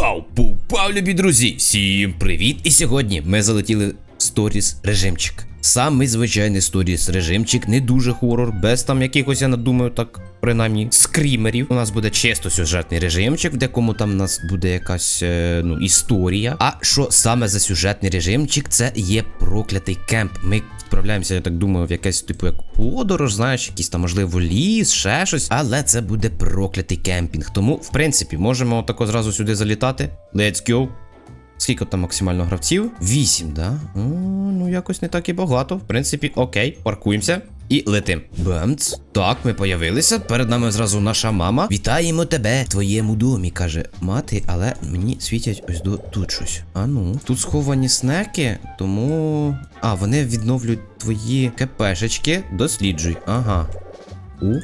Вау, пупав, любі друзі! Всім привіт! І сьогодні ми залетіли в сторіс режимчик. Самий звичайний сторіс режимчик, не дуже хорор, без там якихось, я надумаю, так принаймні скрімерів. У нас буде чисто сюжетний режимчик, в якому там у нас буде якась е, ну, історія. А що саме за сюжетний режимчик, це є проклятий кемп. Ми відправляємося, я так думаю, в якесь типу як подорож, знаєш, якийсь там, можливо, ліс, ще щось. Але це буде проклятий кемпінг. Тому, в принципі, можемо отако зразу сюди залітати. Let's go. Скільки там максимально гравців? Вісім, да? О, ну якось не так і багато. В принципі, окей, паркуємося. І летим. Бемц. Так, ми появилися. Перед нами зразу наша мама. Вітаємо тебе в твоєму домі, каже мати, але мені світять ось до тут щось. А ну, тут сховані снеки, тому. А, вони відновлюють твої кепешечки. Досліджуй. Ага. У.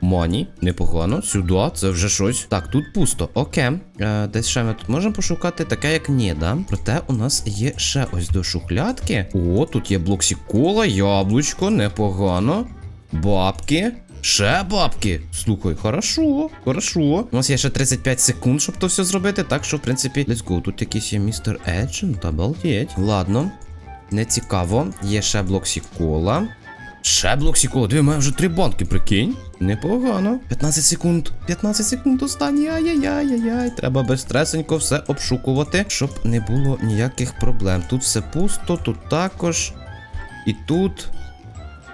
Мані, непогано, сюди, це вже щось. Так, тут пусто. Окей. Е, десь ще ми тут можемо пошукати таке, як ні, да? Проте у нас є ще ось до шухлядки. О, тут є блоксікола, яблучко, непогано. Бабки. Ще бабки. Слухай, хорошо, хорошо. У нас є ще 35 секунд, щоб то все зробити. Так що, в принципі, let's go. Тут якийсь є містер Еджент, обалдеть. Ладно. Не цікаво. Є ще блоксікола. Ще блоксікола. Диви, має вже три банки, прикинь. Непогано. 15 секунд. 15 секунд останні. Ай-яй-яй-яй-яй. Треба безстресенько все обшукувати, щоб не було ніяких проблем. Тут все пусто, тут також. І тут.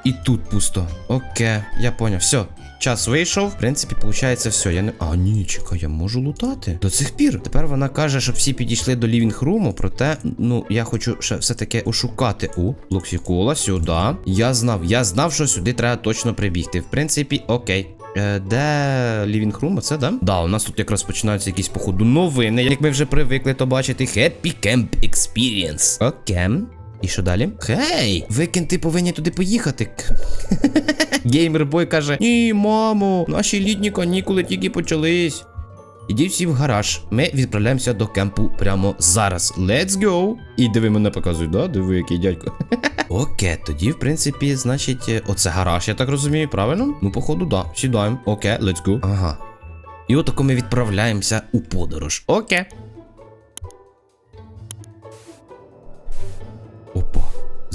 І тут пусто. Окей, я поняв. Все. Час вийшов, в принципі, виходить все. Я не. А, ні, чекай, я можу лутати. До цих пір. Тепер вона каже, щоб всі підійшли до лівінг-руму, проте, ну, я хочу ще все-таки ошукати. О, блоксікола, сюди. Я знав, я знав, що сюди треба точно прибігти. В принципі, окей. Е, Де лівінг рум, це да? Да, у нас тут якраз починаються якісь, походу, новини, як ми вже привикли то бачити. Happy Camp Experience. Окей. І що далі? Хей! Викинти повинні туди поїхати. Геймербой каже: Ні, мамо, наші літні канікули тільки почались. Ідіть всі в гараж. Ми відправляємося до кемпу прямо зараз. Let's go! І диви мене показують, да? Диви, який дядько. Окей, тоді, в принципі, значить, е, оце гараж, я так розумію, правильно? Ну, походу, да. Сідаємо. Окей, let's go. Ага. І отако ми відправляємося у подорож. Окей.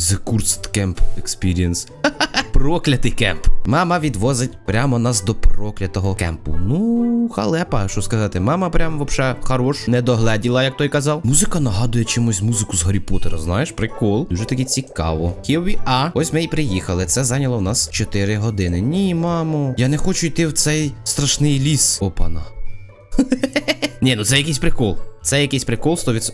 The Cursed Camp Experience. Проклятий кемп. Мама відвозить прямо нас до проклятого кемпу. Ну, халепа, що сказати. Мама прям вообще хорош, не догледіла, як той казав. Музика нагадує чимось музику з Гаррі Поттера, знаєш, прикол. Дуже таки цікаво. Here we are. Ось ми і приїхали. Це зайняло в нас 4 години. Ні, мамо, я не хочу йти в цей страшний ліс. Опана. Ні, ну це якийсь прикол. Це якийсь прикол 100%.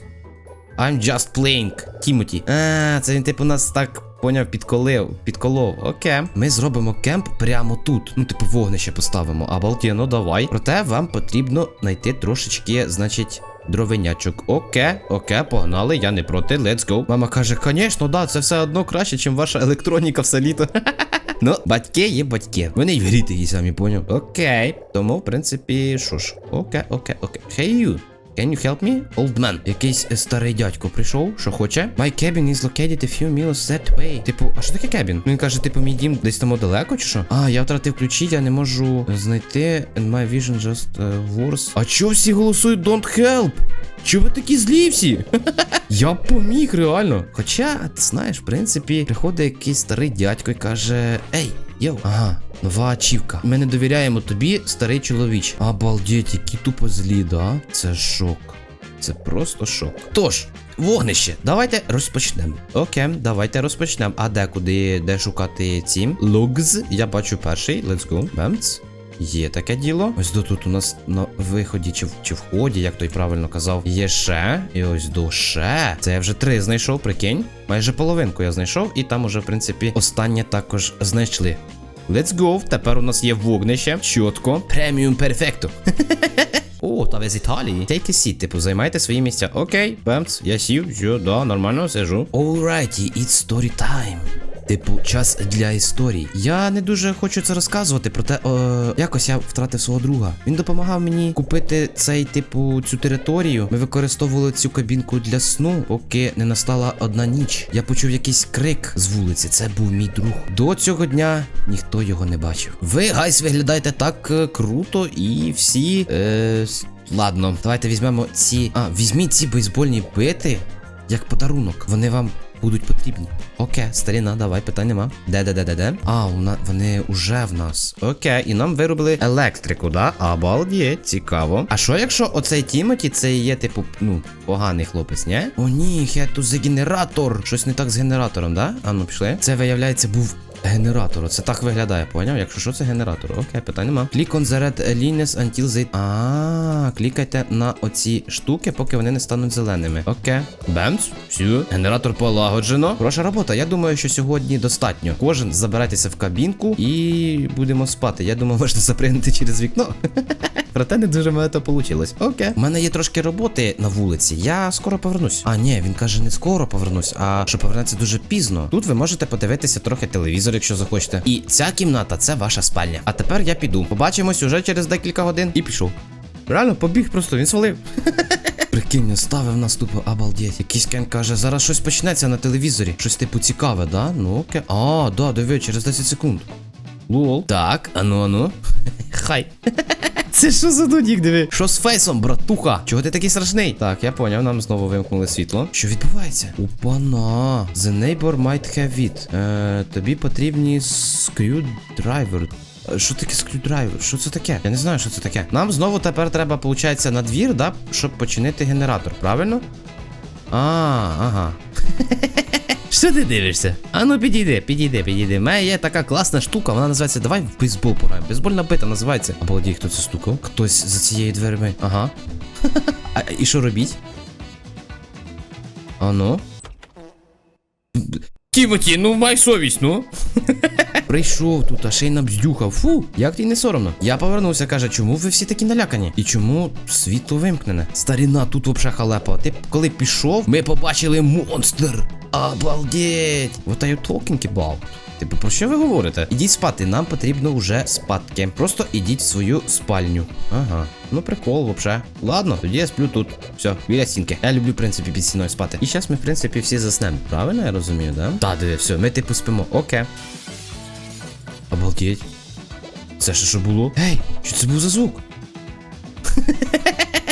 I'm just playing. Тімоті. А, це він типу нас так поняв, підколив, підколов. Окей. Ми зробимо кемп прямо тут. Ну, типу, вогнище поставимо. Обалденно, ну давай. Проте вам потрібно знайти трошечки, значить. Дровенячок. Окей, окей, погнали, я не проти, let's go. Мама каже, звісно, да, це все одно краще, ніж ваша електроніка все літо. Ну, батьки є батьки. Вони й гріти її самі, поняв. Окей. Тому, в принципі, що ж. Окей, окей, окей. Hey you. Can you help me? Old man. Якийсь старий дядько прийшов, що хоче. My cabin is located a few miles that way. Типу, а що таке кебін? Він каже, типу, мій дім десь там далеко, чи що? А, я втратив ключі, я не можу знайти. And my vision just uh, worse. А чо всі голосують don't help? Чого ви такі злі всі? Я поміг, реально. Хоча, ти знаєш, в принципі, приходить якийсь старий дядько і каже: Ей, йоу, ага. Нова ачівка. Ми не довіряємо тобі, старий чоловіч. Обалдеть, які тупо злі, да? Це шок. Це просто шок. Тож, вогнище, давайте розпочнемо. Окей, давайте розпочнемо. А де куди, де шукати ці? Лугз. Я бачу перший. Let's go. Бемц. Є таке діло. Ось до тут у нас на виході чи, чи вході, як той правильно казав, є ще. І ось до ще. Це я вже три знайшов, прикинь. Майже половинку я знайшов, і там уже, в принципі, останнє також знайшли. Let's go. Тепер у нас є вогнище. Чітко. Преміум перфекто. О, та ви з Італії. Take a seat, типу, займайте свої місця. Окей, бемц, я сів, все, да, нормально, сижу. Alrighty, it's story time. Типу, час для історій. Я не дуже хочу це розказувати, проте е, якось я втратив свого друга. Він допомагав мені купити цей, типу, цю територію. Ми використовували цю кабінку для сну, поки не настала одна ніч. Я почув якийсь крик з вулиці. Це був мій друг. До цього дня ніхто його не бачив. Ви, гайс, виглядаєте так е, круто, і всі. Е, Ладно, давайте візьмемо ці. А, візьміть ці бейсбольні бити як подарунок. Вони вам будуть потрібні. Окей, старіна, давай, питань нема. Де, де, де, де, де? А, вони вже в нас. Окей, і нам виробили електрику, да? Обалдеть, цікаво. А що якщо оцей Тімоті це є, типу, ну, поганий хлопець, ні? О, ні, я тут за генератор. Щось не так з генератором, да? А ну пішли. Це виявляється був. Генератор, це так виглядає, поняв? Якщо що це генератор, окей, питань нема. Click on the red lines until they... А, клікайте на оці штуки, поки вони не стануть зеленими. Окей. Бемс, все. Генератор полагоджено. Хороша робота. Я думаю, що сьогодні достатньо. Кожен забирайтеся в кабінку і будемо спати. Я думаю, можна запригнути через вікно. Проте не дуже мене то вийшло. Окей. У мене є трошки роботи на вулиці. Я скоро повернусь. А ні, він каже, не скоро повернусь, а що повернеться дуже пізно. Тут ви можете подивитися трохи телевізор, якщо захочете. І ця кімната це ваша спальня. А тепер я піду. Побачимось уже через декілька годин і пішов. Реально, побіг просто, він свалив. Прикинь, ставив нас тупо обалдеть. Якийсь кен каже, зараз щось почнеться на телевізорі. Щось типу цікаве, да? Ну окей. А, да, диви, через 10 секунд. Лол. Так, ану, ану. Хай. Це що за дудік, диви? Що з фейсом, братуха? Чого ти такий страшний? Так, я поняв, нам знову вимкнули світло. Що відбувається? Опана. The neighbor might have it. Е, тобі потрібні скрюдрайвер. Е, Що таке скрюдрайвер? Що це таке? Я не знаю, що це таке. Нам знову тепер треба, виходить, на двір, да, щоб починити генератор, правильно? А, ага. Що ти дивишся? А ну підійди, підійди, підійди. У мене є така класна штука, вона називається Давай в бейсбол пограємо. Бейсбольна бита називається. Обалдій, хто це стукав? Хтось за цією дверми. Ага. А, і що робіть? А ну. Тімоті, ну май совість, ну. Прийшов тут, а ще й набздюхав. Фу, як тобі не соромно. Я повернувся, каже, чому ви всі такі налякані? І чому світло вимкнене? Старіна, тут вообще халепа. Ти коли пішов, ми побачили монстр. Обалдеть! What are you talking about? Типу, про що ви говорите? Ідіть спати, нам потрібно вже спадки. Просто ідіть в свою спальню. Ага. Ну прикол, вообще. Ладно, тоді я сплю тут. Все, біля стінки. Я люблю, в принципі, під стіною спати. І зараз ми, в принципі, всі заснемо. Правильно я розумію, да? Та, диви, все, ми типу спимо. Окей. Обалдеть. Це ще що було? Гей, що це був за звук?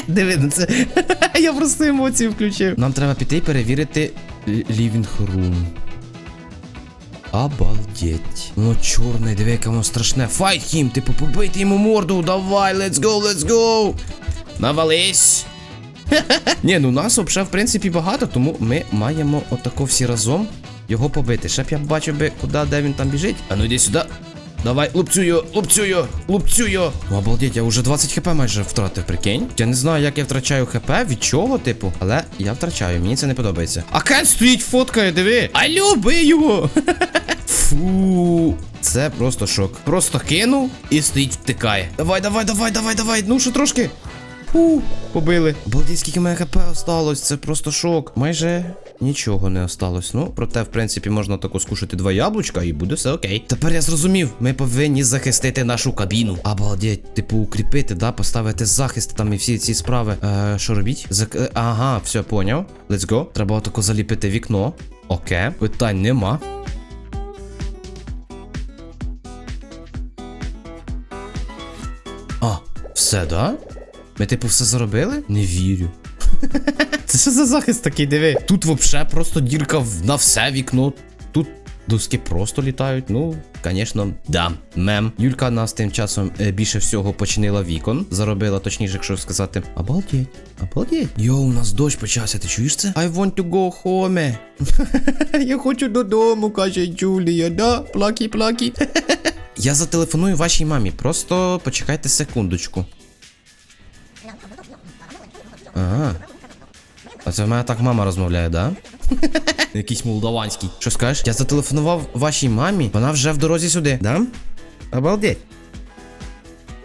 Диви, це. Я просто емоції включив. Нам треба піти і перевірити лівінг рум. Обалдеть. Ну, чорний, диви, яке воно страшне. Файт хім, типу, побийте йому морду. Давай, let's go, let's go. Навались. Ні, ну нас взагалі, в принципі, багато, тому ми маємо отако всі разом його побити. Ще б я бачив би, куди, де він там біжить. А ну йди сюди. Давай, лупцюю, лупцюю, лупцюю. Обалдеть, я вже 20 хп майже втратив, прикинь. Я не знаю, як я втрачаю хп, від чого, типу, але я втрачаю, мені це не подобається. А Кен стоїть, фоткає, диви. Алло, бий його. Фу. Це просто шок. Просто кинув і стоїть, втикає. Давай, давай, давай, давай, давай. Ну що трошки. Фу, побили. Обалдеть, скільки мене хп осталось, це просто шок. Майже нічого не осталось. Ну, проте, в принципі, можна тако скушати два яблучка і буде все окей. Тепер я зрозумів, ми повинні захистити нашу кабіну. Обалдеть, типу, укріпити, да, поставити захист там і всі ці справи. Е, що робіть? Зак... е, Ага, все, поняв. Let's go. Треба отако заліпити вікно. Окей, питань нема. А, все, да? Ми, типу, все заробили? Не вірю. Це що за захист такий, диви? Тут вообще просто дірка на все вікно. Тут доски просто літають. Ну, звісно, да. Мем. Юлька нас тим часом е, більше всього починила вікон. Заробила, точніше, якщо сказати. Обалдеть. Обалдеть. Йоу, у нас дощ почався, ти чуєш це? I want to go home. Я хочу додому, каже Джулія, да? Плакі, плакі. Я зателефоную вашій мамі. Просто почекайте секундочку. Ага. А це в мене так мама розмовляє, да? Якийсь молдаванський. Що скажеш? Я зателефонував вашій мамі, вона вже в дорозі сюди, да? Обалдеть.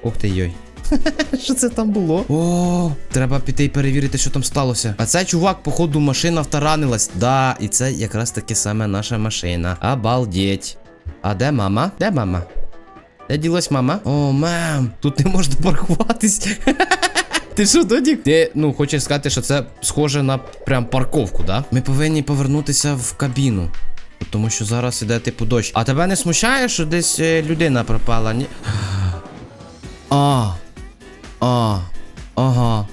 Ух ти йой. Що це там було? О, треба піти і перевірити, що там сталося. А це чувак, походу, машина втаранилась. Да, і це якраз таки саме наша машина. Обалдеть. А де мама? Де мама? Де ділась мама? О, мем, тут не можна паркуватись. Ти що, Додік? Ти, ну, хочеш сказати, що це схоже на прям парковку, да? Ми повинні повернутися в кабіну. Тому що зараз іде типу дощ. А тебе не смущає, що десь е, людина пропала? Ні. А. А. Ага.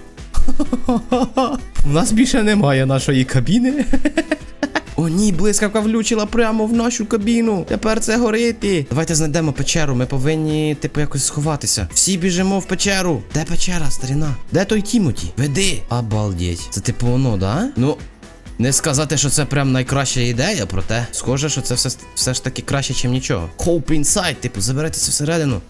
У нас більше немає нашої кабіни. О, ні, блискавка влючила прямо в нашу кабіну. Тепер це горити. Давайте знайдемо печеру. Ми повинні, типу, якось сховатися. Всі біжимо в печеру. Де печера, старіна? Де той Тімоті? Веди. Обалдеть. Це типу воно, да? Ну. Не сказати, що це прям найкраща ідея, проте схоже, що це все, все ж таки краще, ніж нічого. Hope inside, типу, заберете це всередину.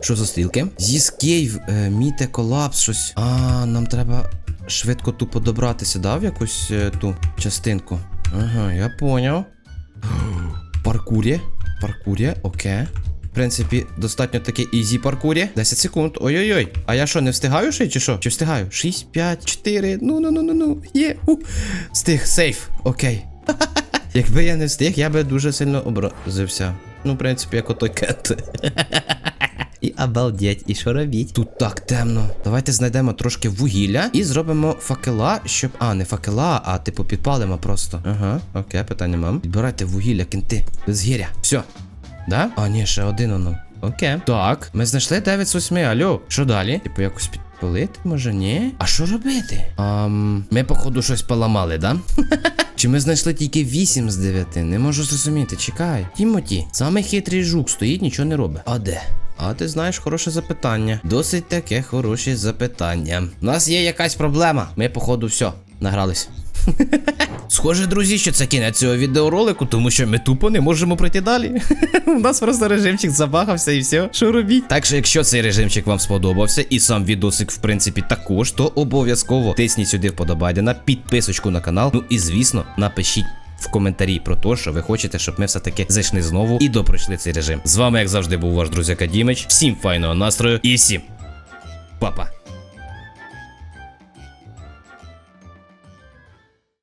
Що за стрілки? Зіскейв, е, міте колапс, щось. А, нам треба швидко тупо добратися, да, в якусь е, ту частинку. Ага, я поняв. Паркурі. Паркурі, окей. В принципі, достатньо таке ізі паркурі. 10 секунд. Ой-ой-ой. А я що, не встигаю ще чи що? Чи встигаю? 6, 5, 4. Ну, ну, ну, ну, ну. Є. У. Встиг, сейф. Окей. Якби я не встиг, я би дуже сильно образився. Ну, в принципі, як отой кет. І обалдеть, і що робіть? Тут так темно. Давайте знайдемо трошки вугілля і зробимо факела, щоб. А, не факела, а типу підпалимо просто. Ага, окей, питання мам. Підбирайте вугілля, кінти. З гіря. Все. Да? А, ні, ще один воно. Окей. Так, ми знайшли 9 з 8. Алло, що далі? Типу якось підпалити, може, ні? А що робити? Ам, ми, походу, щось поламали, да? Чи ми знайшли тільки 8 з 9? Не можу зрозуміти, чекай. Тімоті, самий хитрий жук стоїть, нічого не робить. А де? А ти знаєш хороше запитання. Досить таке хороше запитання. У нас є якась проблема. Ми, походу, все, награлись. Схоже, друзі, що це кінець цього відеоролику, тому що ми тупо не можемо пройти далі. У нас просто режимчик забагався і все. Що робіть? Так що, якщо цей режимчик вам сподобався, і сам відосик, в принципі, також, то обов'язково тисніть сюди вподобайдена, підписочку на канал. Ну і звісно, напишіть. В коментарі про те, що ви хочете, щоб ми все-таки зайшли знову і допройшли цей режим. З вами, як завжди, був ваш друзяка Дімич. Всім файного настрою і всім па-па!